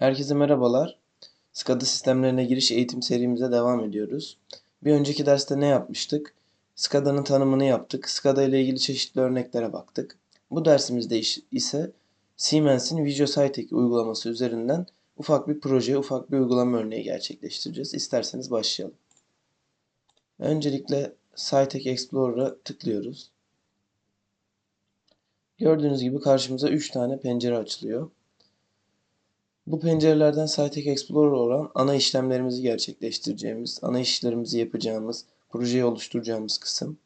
Herkese merhabalar. SCADA sistemlerine giriş eğitim serimize devam ediyoruz. Bir önceki derste ne yapmıştık? SCADA'nın tanımını yaptık. SCADA ile ilgili çeşitli örneklere baktık. Bu dersimizde ise Siemens'in Visio Cytek uygulaması üzerinden ufak bir proje, ufak bir uygulama örneği gerçekleştireceğiz. İsterseniz başlayalım. Öncelikle Cytek Explorer'a tıklıyoruz. Gördüğünüz gibi karşımıza 3 tane pencere açılıyor. Bu pencerelerden Cytek Explorer olan ana işlemlerimizi gerçekleştireceğimiz, ana işlerimizi yapacağımız, projeyi oluşturacağımız kısım.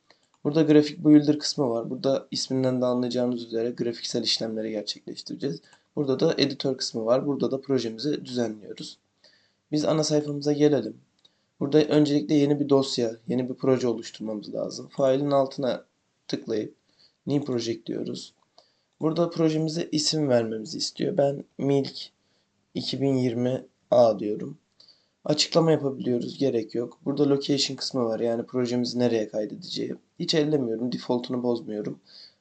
Burada grafik builder kısmı var. Burada isminden de anlayacağınız üzere grafiksel işlemleri gerçekleştireceğiz. Burada da editör kısmı var. Burada da projemizi düzenliyoruz. Biz ana sayfamıza gelelim. Burada öncelikle yeni bir dosya, yeni bir proje oluşturmamız lazım. Failin altına tıklayıp New Project diyoruz. Burada projemize isim vermemizi istiyor. Ben Milk 2020 A diyorum. Açıklama yapabiliyoruz. Gerek yok. Burada location kısmı var. Yani projemizi nereye kaydedeceği. Hiç ellemiyorum. Default'unu bozmuyorum.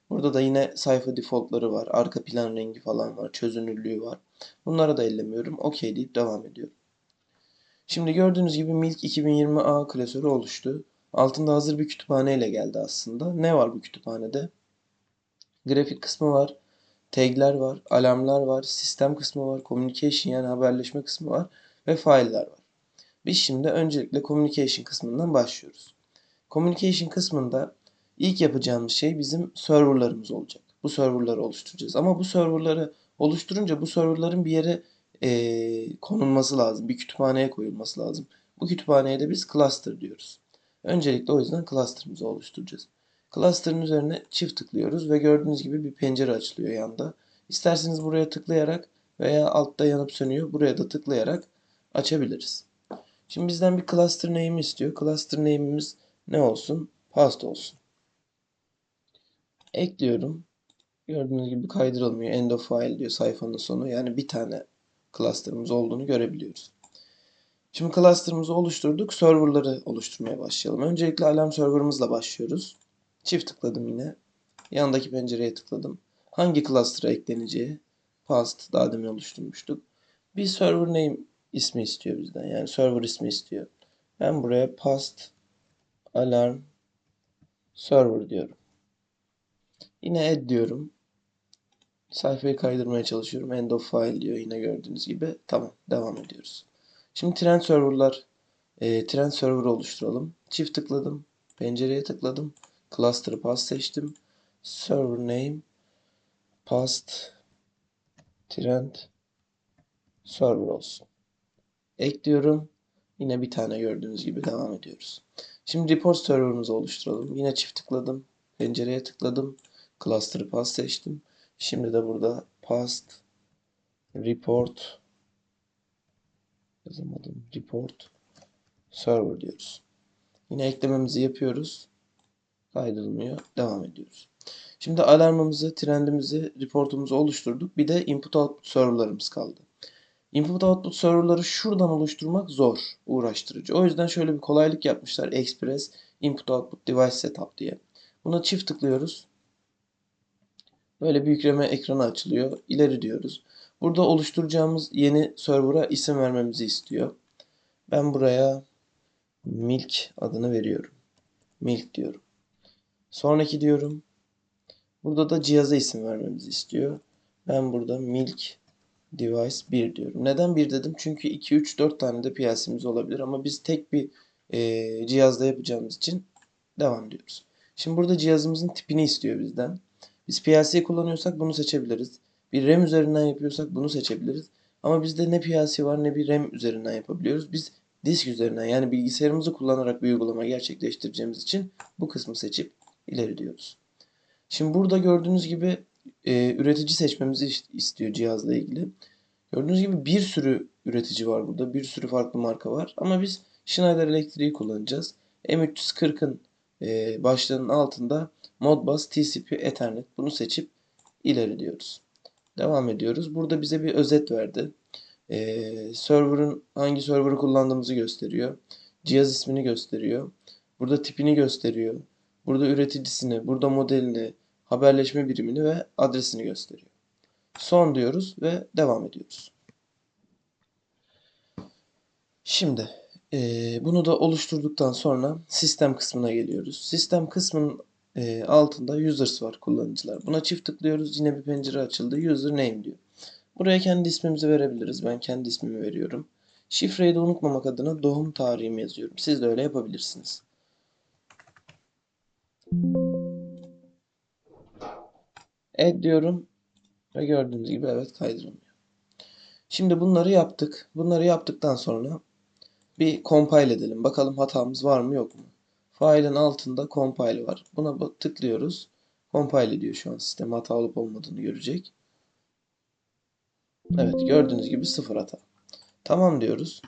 Burada da yine sayfa defaultları var. Arka plan rengi falan var. Çözünürlüğü var. Bunlara da ellemiyorum. OK deyip devam ediyorum. Şimdi gördüğünüz gibi Milk 2020 A klasörü oluştu. Altında hazır bir kütüphane ile geldi aslında. Ne var bu kütüphanede? Grafik kısmı var. Tag'ler var, alarmlar var, sistem kısmı var, communication yani haberleşme kısmı var ve file'ler var. Biz şimdi öncelikle communication kısmından başlıyoruz. Communication kısmında ilk yapacağımız şey bizim serverlarımız olacak. Bu serverları oluşturacağız. Ama bu serverları oluşturunca bu serverların bir yere eee, konulması lazım. Bir kütüphaneye koyulması lazım. Bu kütüphaneye de biz cluster diyoruz. Öncelikle o yüzden cluster'ımızı oluşturacağız. Cluster'ın üzerine çift tıklıyoruz ve gördüğünüz gibi bir pencere açılıyor yanda. İsterseniz buraya tıklayarak veya altta yanıp sönüyor. Buraya da tıklayarak açabiliriz. Şimdi bizden bir cluster name istiyor. Cluster name'imiz ne olsun? Past olsun. Ekliyorum. Gördüğünüz gibi kaydırılmıyor. End of file diyor sayfanın sonu. Yani bir tane cluster'ımız olduğunu görebiliyoruz. Şimdi cluster'ımızı oluşturduk. Server'ları oluşturmaya başlayalım. Öncelikle alarm server'ımızla başlıyoruz. Çift tıkladım yine. Yandaki pencereye tıkladım. Hangi cluster'a ekleneceği past daha demin oluşturmuştuk. Bir server name ismi istiyor bizden. Yani server ismi istiyor. Ben buraya past alarm server diyorum. Yine add diyorum. Sayfayı kaydırmaya çalışıyorum. End of file diyor yine gördüğünüz gibi. Tamam devam ediyoruz. Şimdi trend serverlar e, trend server oluşturalım. Çift tıkladım. Pencereye tıkladım. Cluster'ı past seçtim. Server name past trend server olsun. Ekliyorum. Yine bir tane gördüğünüz gibi devam ediyoruz. Şimdi report server'ımızı oluşturalım. Yine çift tıkladım. Pencereye tıkladım. Cluster'ı past seçtim. Şimdi de burada past report yazamadım. Report server diyoruz. Yine eklememizi yapıyoruz. Kaydırılmıyor. Devam ediyoruz. Şimdi alarmımızı, trendimizi, reportumuzu oluşturduk. Bir de input output serverlarımız kaldı. Input output serverları şuradan oluşturmak zor, uğraştırıcı. O yüzden şöyle bir kolaylık yapmışlar. Express input output device setup diye. Buna çift tıklıyoruz. Böyle bir yükleme ekranı açılıyor. İleri diyoruz. Burada oluşturacağımız yeni server'a isim vermemizi istiyor. Ben buraya milk adını veriyorum. Milk diyorum. Sonraki diyorum. Burada da cihaza isim vermemizi istiyor. Ben burada milk device 1 diyorum. Neden 1 dedim? Çünkü 2, 3, 4 tane de PLC'miz olabilir ama biz tek bir e, cihazda yapacağımız için devam diyoruz. Şimdi burada cihazımızın tipini istiyor bizden. Biz PLC kullanıyorsak bunu seçebiliriz. Bir RAM üzerinden yapıyorsak bunu seçebiliriz. Ama bizde ne PLC var ne bir RAM üzerinden yapabiliyoruz. Biz disk üzerinden yani bilgisayarımızı kullanarak bir uygulama gerçekleştireceğimiz için bu kısmı seçip ileri diyoruz. Şimdi burada gördüğünüz gibi e, üretici seçmemizi istiyor cihazla ilgili. Gördüğünüz gibi bir sürü üretici var burada. Bir sürü farklı marka var. Ama biz Schneider Electric'i kullanacağız. M340'ın e, başlığının altında Modbus TCP Ethernet bunu seçip ileri diyoruz. Devam ediyoruz. Burada bize bir özet verdi. Ee, server'ın hangi server'ı kullandığımızı gösteriyor. Cihaz ismini gösteriyor. Burada tipini gösteriyor. Burada üreticisini, burada modelini, haberleşme birimini ve adresini gösteriyor. Son diyoruz ve devam ediyoruz. Şimdi eee, bunu da oluşturduktan sonra sistem kısmına geliyoruz. Sistem kısmının eee, altında users var kullanıcılar. Buna çift tıklıyoruz. Yine bir pencere açıldı. User name diyor. Buraya kendi ismimizi verebiliriz. Ben kendi ismimi veriyorum. Şifreyi de unutmamak adına doğum tarihimi yazıyorum. Siz de öyle yapabilirsiniz. Add diyorum ve gördüğünüz gibi evet kaydırılmıyor. Şimdi bunları yaptık. Bunları yaptıktan sonra bir compile edelim. Bakalım hatamız var mı yok mu? Failin altında compile var. Buna tıklıyoruz. Compile ediyor şu an sistem hata olup olmadığını görecek. Evet gördüğünüz gibi sıfır hata. Tamam diyoruz.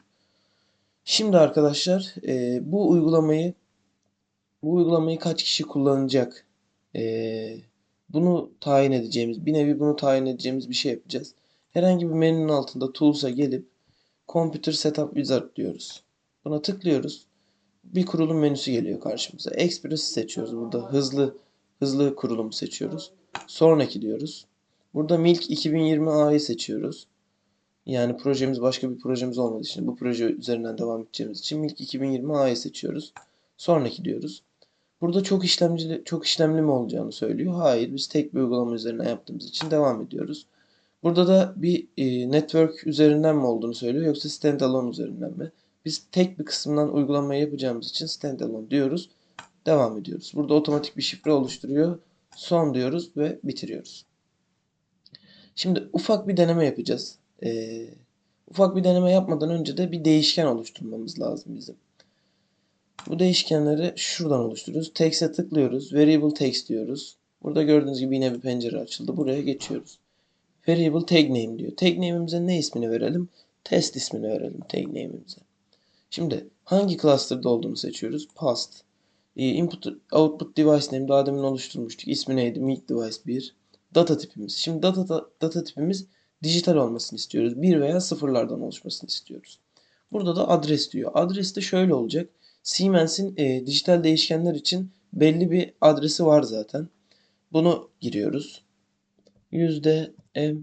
Şimdi arkadaşlar e, bu uygulamayı bu uygulamayı kaç kişi kullanacak? E, bunu tayin edeceğimiz bir nevi bunu tayin edeceğimiz bir şey yapacağız. Herhangi bir menünün altında Tools'a gelip Computer Setup Wizard diyoruz. Buna tıklıyoruz. Bir kurulum menüsü geliyor karşımıza. Express'i seçiyoruz. Burada hızlı hızlı kurulumu seçiyoruz. Sonraki diyoruz. Burada Milk 2020 A'yı seçiyoruz. Yani projemiz başka bir projemiz olmadığı için bu proje üzerinden devam edeceğimiz için Milk 2020 A'yı seçiyoruz. Sonraki diyoruz. Burada çok işlemci çok işlemli mi olacağını söylüyor. Hayır, biz tek bir uygulama üzerinden yaptığımız için devam ediyoruz. Burada da bir e, network üzerinden mi olduğunu söylüyor yoksa standalone üzerinden mi? Biz tek bir kısımdan uygulamayı yapacağımız için standalone diyoruz. Devam ediyoruz. Burada otomatik bir şifre oluşturuyor. Son diyoruz ve bitiriyoruz. Şimdi ufak bir deneme yapacağız. Ee, ufak bir deneme yapmadan önce de bir değişken oluşturmamız lazım bizim. Bu değişkenleri şuradan oluşturuyoruz. Text'e tıklıyoruz. Variable text diyoruz. Burada gördüğünüz gibi yine bir pencere açıldı. Buraya geçiyoruz. Variable tag name diyor. Tag name'imize ne ismini verelim? Test ismini verelim tag name'imize. Şimdi hangi cluster'da olduğunu seçiyoruz. Past. Ee, input, output device name daha demin oluşturmuştuk. İsmi neydi? Meet device 1. Data tipimiz. Şimdi data, data tipimiz dijital olmasını istiyoruz. 1 veya sıfırlardan oluşmasını istiyoruz. Burada da adres diyor. Adres de şöyle olacak. Siemens'in e, dijital değişkenler için belli bir adresi var zaten. Bunu giriyoruz. Yüzde M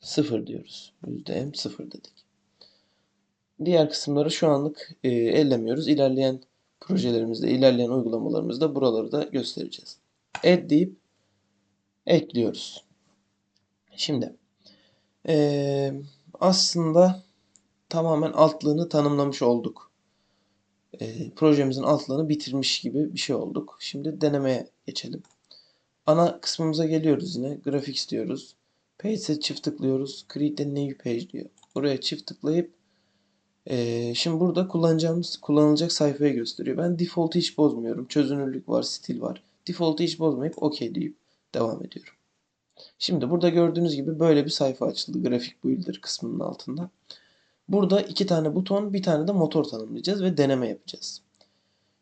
0 diyoruz. Yüzde M 0 dedik. Diğer kısımları şu anlık e, ellemiyoruz. İlerleyen projelerimizde, ilerleyen uygulamalarımızda buraları da göstereceğiz. Add deyip ekliyoruz. Şimdi e, aslında tamamen altlığını tanımlamış olduk. E, projemizin altlığını bitirmiş gibi bir şey olduk. Şimdi denemeye geçelim. Ana kısmımıza geliyoruz yine. Graphics diyoruz. Page'e çift tıklıyoruz. Create a new page diyor. Buraya çift tıklayıp ee, şimdi burada kullanacağımız kullanılacak sayfayı gösteriyor. Ben default'u hiç bozmuyorum. Çözünürlük var, stil var. Default'u hiç bozmayıp OK deyip devam ediyorum. Şimdi burada gördüğünüz gibi böyle bir sayfa açıldı. Grafik Builder kısmının altında. Burada iki tane buton, bir tane de motor tanımlayacağız ve deneme yapacağız.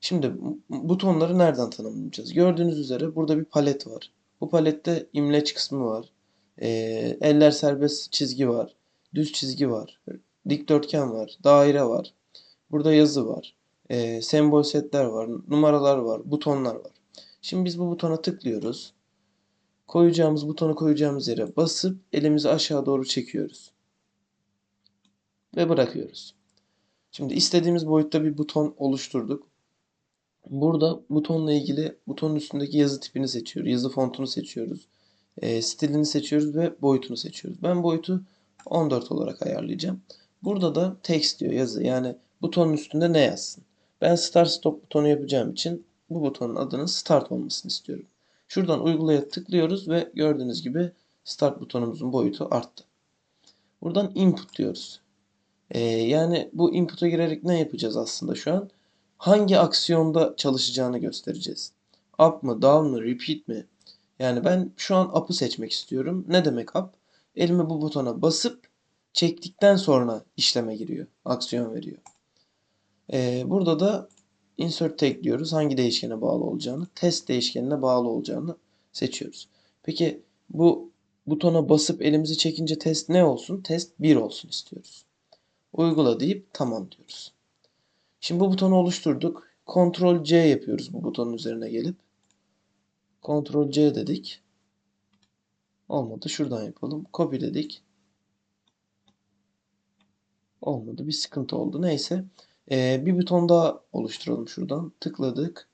Şimdi butonları nereden tanımlayacağız? Gördüğünüz üzere burada bir palet var. Bu palette imleç kısmı var. E, eller serbest çizgi var. Düz çizgi var. Dikdörtgen var. Daire var. Burada yazı var. E, sembol setler var. Numaralar var. Butonlar var. Şimdi biz bu butona tıklıyoruz. Koyacağımız butonu koyacağımız yere basıp elimizi aşağı doğru çekiyoruz. Ve bırakıyoruz. Şimdi istediğimiz boyutta bir buton oluşturduk. Burada butonla ilgili butonun üstündeki yazı tipini seçiyoruz. Yazı fontunu seçiyoruz. E, stilini seçiyoruz ve boyutunu seçiyoruz. Ben boyutu 14 olarak ayarlayacağım. Burada da text diyor yazı. Yani butonun üstünde ne yazsın? Ben start stop butonu yapacağım için bu butonun adının start olmasını istiyorum. Şuradan uygulaya tıklıyoruz ve gördüğünüz gibi start butonumuzun boyutu arttı. Buradan input diyoruz. Ee, yani bu input'a girerek ne yapacağız aslında şu an? Hangi aksiyonda çalışacağını göstereceğiz. Up mı, down mı, repeat mi? Yani ben şu an up'ı seçmek istiyorum. Ne demek up? Elimi bu butona basıp çektikten sonra işleme giriyor. Aksiyon veriyor. Ee, burada da insert tag diyoruz. Hangi değişkene bağlı olacağını, test değişkenine bağlı olacağını seçiyoruz. Peki bu butona basıp elimizi çekince test ne olsun? Test 1 olsun istiyoruz. Uygula deyip tamam diyoruz. Şimdi bu butonu oluşturduk. Ctrl C yapıyoruz bu butonun üzerine gelip. Ctrl C dedik. Olmadı. Şuradan yapalım. Copy dedik. Olmadı. Bir sıkıntı oldu. Neyse. Ee, bir buton daha oluşturalım şuradan. Tıkladık.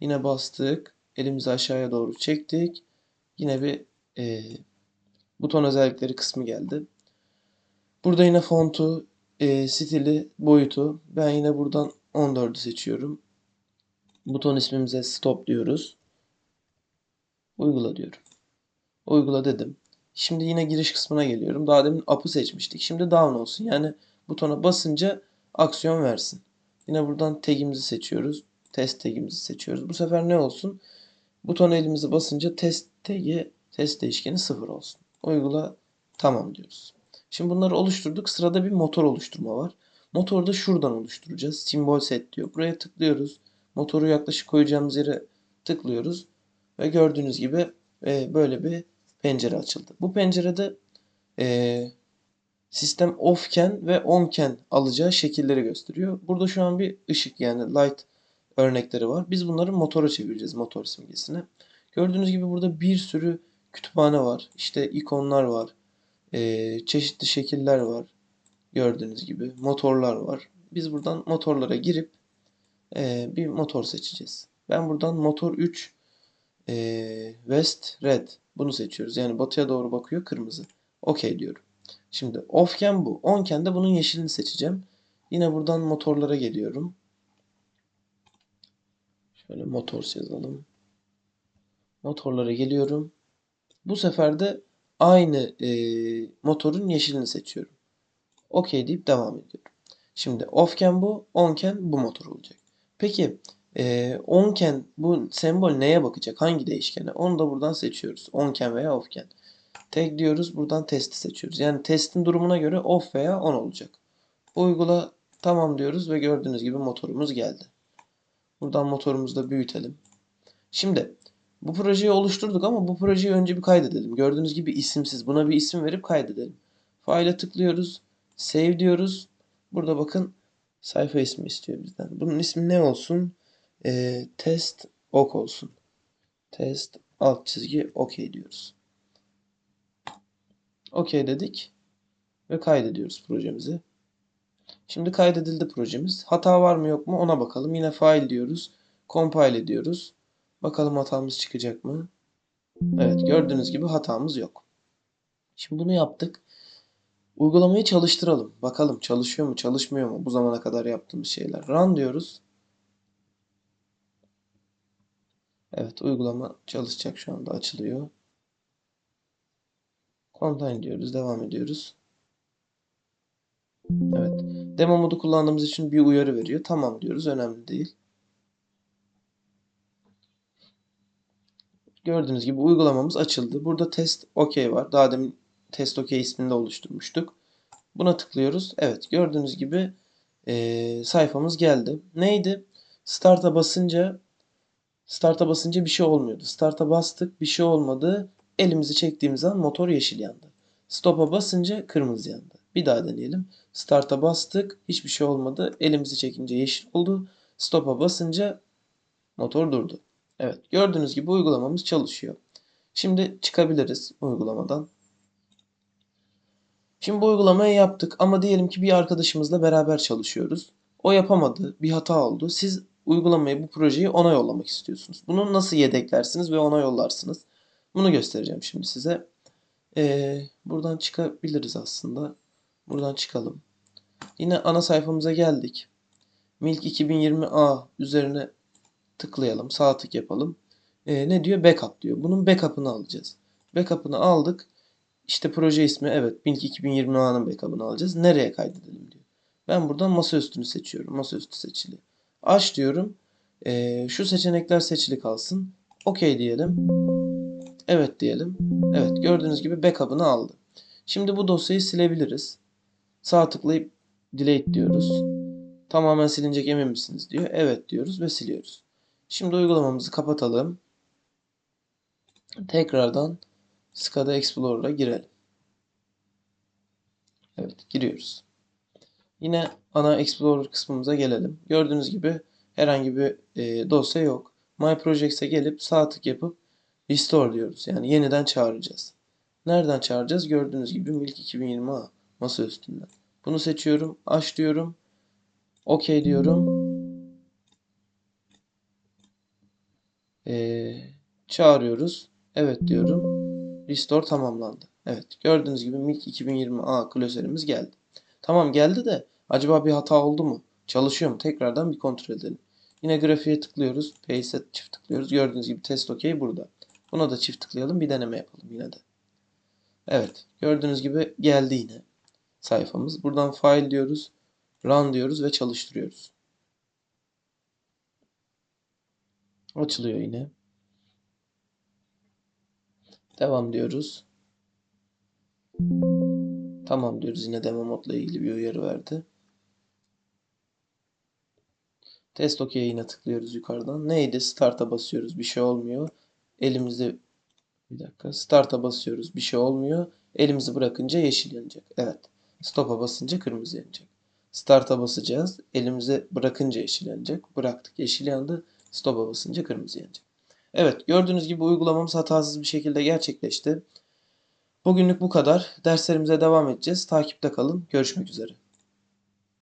Yine bastık. Elimizi aşağıya doğru çektik. Yine bir e, buton özellikleri kısmı geldi. Burada yine fontu, e, stili, boyutu. Ben yine buradan 14'ü seçiyorum. Buton ismimize stop diyoruz. Uygula diyorum. Uygula dedim. Şimdi yine giriş kısmına geliyorum. Daha demin up'ı seçmiştik. Şimdi down olsun. Yani butona basınca aksiyon versin. Yine buradan tag'imizi seçiyoruz. Test tag'imizi seçiyoruz. Bu sefer ne olsun? Butona elimizi basınca test tag'i, test değişkeni 0 olsun. Uygula tamam diyoruz. Şimdi bunları oluşturduk. Sırada bir motor oluşturma var. Motoru da şuradan oluşturacağız. Simbol set diyor. Buraya tıklıyoruz. Motoru yaklaşık koyacağımız yere tıklıyoruz. Ve gördüğünüz gibi e, böyle bir pencere açıldı. Bu pencerede e, sistem offken ve onken alacağı şekilleri gösteriyor. Burada şu an bir ışık yani light örnekleri var. Biz bunları motora çevireceğiz motor simgesine. Gördüğünüz gibi burada bir sürü kütüphane var. İşte ikonlar var. E, çeşitli şekiller var. Gördüğünüz gibi motorlar var. Biz buradan motorlara girip e, bir motor seçeceğiz. Ben buradan motor 3 e, West Red bunu seçiyoruz. Yani batıya doğru bakıyor kırmızı. Okey diyorum. Şimdi offken bu. Onken de bunun yeşilini seçeceğim. Yine buradan motorlara geliyorum. Şöyle motors yazalım. Motorlara geliyorum. Bu sefer de aynı e, motorun yeşilini seçiyorum. Okey deyip devam ediyorum. Şimdi offken bu, onken bu motor olacak. Peki e, onken bu sembol neye bakacak? Hangi değişkene? Onu da buradan seçiyoruz. Onken veya offken. Tag diyoruz. Buradan testi seçiyoruz. Yani testin durumuna göre off veya on olacak. Uygula tamam diyoruz ve gördüğünüz gibi motorumuz geldi. Buradan motorumuzu da büyütelim. Şimdi bu projeyi oluşturduk ama bu projeyi önce bir kaydedelim. Gördüğünüz gibi isimsiz. Buna bir isim verip kaydedelim. File'a tıklıyoruz. Save diyoruz. Burada bakın sayfa ismi istiyor bizden. Bunun ismi ne olsun? Ee, test ok olsun. Test alt çizgi ok diyoruz. OK dedik ve kaydediyoruz projemizi. Şimdi kaydedildi projemiz. Hata var mı yok mu ona bakalım. Yine file diyoruz. Compile ediyoruz. Bakalım hatamız çıkacak mı? Evet gördüğünüz gibi hatamız yok. Şimdi bunu yaptık. Uygulamayı çalıştıralım. Bakalım çalışıyor mu çalışmıyor mu bu zamana kadar yaptığımız şeyler. Run diyoruz. Evet uygulama çalışacak şu anda açılıyor. Continue diyoruz. Devam ediyoruz. Evet. Demo modu kullandığımız için bir uyarı veriyor. Tamam diyoruz. Önemli değil. Gördüğünüz gibi uygulamamız açıldı. Burada test OK var. Daha demin test OK isminde oluşturmuştuk. Buna tıklıyoruz. Evet gördüğünüz gibi e, sayfamız geldi. Neydi? Start'a basınca Start'a basınca bir şey olmuyordu. Start'a bastık bir şey olmadı. Elimizi çektiğimiz an motor yeşil yandı. Stop'a basınca kırmızı yandı. Bir daha deneyelim. Start'a bastık. Hiçbir şey olmadı. Elimizi çekince yeşil oldu. Stop'a basınca motor durdu. Evet gördüğünüz gibi uygulamamız çalışıyor. Şimdi çıkabiliriz uygulamadan. Şimdi bu uygulamayı yaptık ama diyelim ki bir arkadaşımızla beraber çalışıyoruz. O yapamadı, bir hata oldu. Siz uygulamayı, bu projeyi ona yollamak istiyorsunuz. Bunu nasıl yedeklersiniz ve ona yollarsınız? Bunu göstereceğim şimdi size. Ee, buradan çıkabiliriz aslında. Buradan çıkalım. Yine ana sayfamıza geldik. Milk 2020A üzerine tıklayalım. Sağ tık yapalım. Ee, ne diyor? Backup diyor. Bunun backup'ını alacağız. Backup'ını aldık. İşte proje ismi evet Milk 2020A'nın backup'ını alacağız. Nereye kaydedelim diyor. Ben buradan masaüstünü seçiyorum. Masaüstü seçili. Aç diyorum. Ee, şu seçenekler seçili kalsın. OK diyelim. Evet diyelim. Evet gördüğünüz gibi backup'ını aldı. Şimdi bu dosyayı silebiliriz. Sağ tıklayıp delete diyoruz. Tamamen silinecek emin misiniz diyor. Evet diyoruz ve siliyoruz. Şimdi uygulamamızı kapatalım. Tekrardan SCADA Explorer'a girelim. Evet giriyoruz. Yine ana Explorer kısmımıza gelelim. Gördüğünüz gibi herhangi bir e, dosya yok. My Projects'e gelip sağ tık yapıp Restore diyoruz. Yani yeniden çağıracağız. Nereden çağıracağız? Gördüğünüz gibi Milk 2020 masa üstünden. Bunu seçiyorum. Aç diyorum. OK diyorum. Çağırıyoruz. Evet diyorum. Restore tamamlandı. Evet gördüğünüz gibi MIG 2020A klasörümüz geldi. Tamam geldi de acaba bir hata oldu mu? Çalışıyor mu? Tekrardan bir kontrol edelim. Yine grafiğe tıklıyoruz. Paste çift tıklıyoruz. Gördüğünüz gibi test OK burada. Buna da çift tıklayalım. Bir deneme yapalım yine de. Evet. Gördüğünüz gibi geldi yine sayfamız. Buradan file diyoruz. Run diyoruz ve çalıştırıyoruz. Açılıyor yine. Devam diyoruz. Tamam diyoruz. Yine demo modla ilgili bir uyarı verdi. Test OK'ye yine tıklıyoruz yukarıdan. Neydi? Start'a basıyoruz. Bir şey olmuyor. Elimizde bir dakika. Start'a basıyoruz. Bir şey olmuyor. Elimizi bırakınca yeşil yanacak. Evet. Stop'a basınca kırmızı yanacak. Start'a basacağız. Elimizi bırakınca yeşil yanacak. Bıraktık. Yeşil yandı. Stop'a basınca kırmızı yanacak. Evet. Gördüğünüz gibi uygulamamız hatasız bir şekilde gerçekleşti. Bugünlük bu kadar. Derslerimize devam edeceğiz. Takipte kalın. Görüşmek üzere.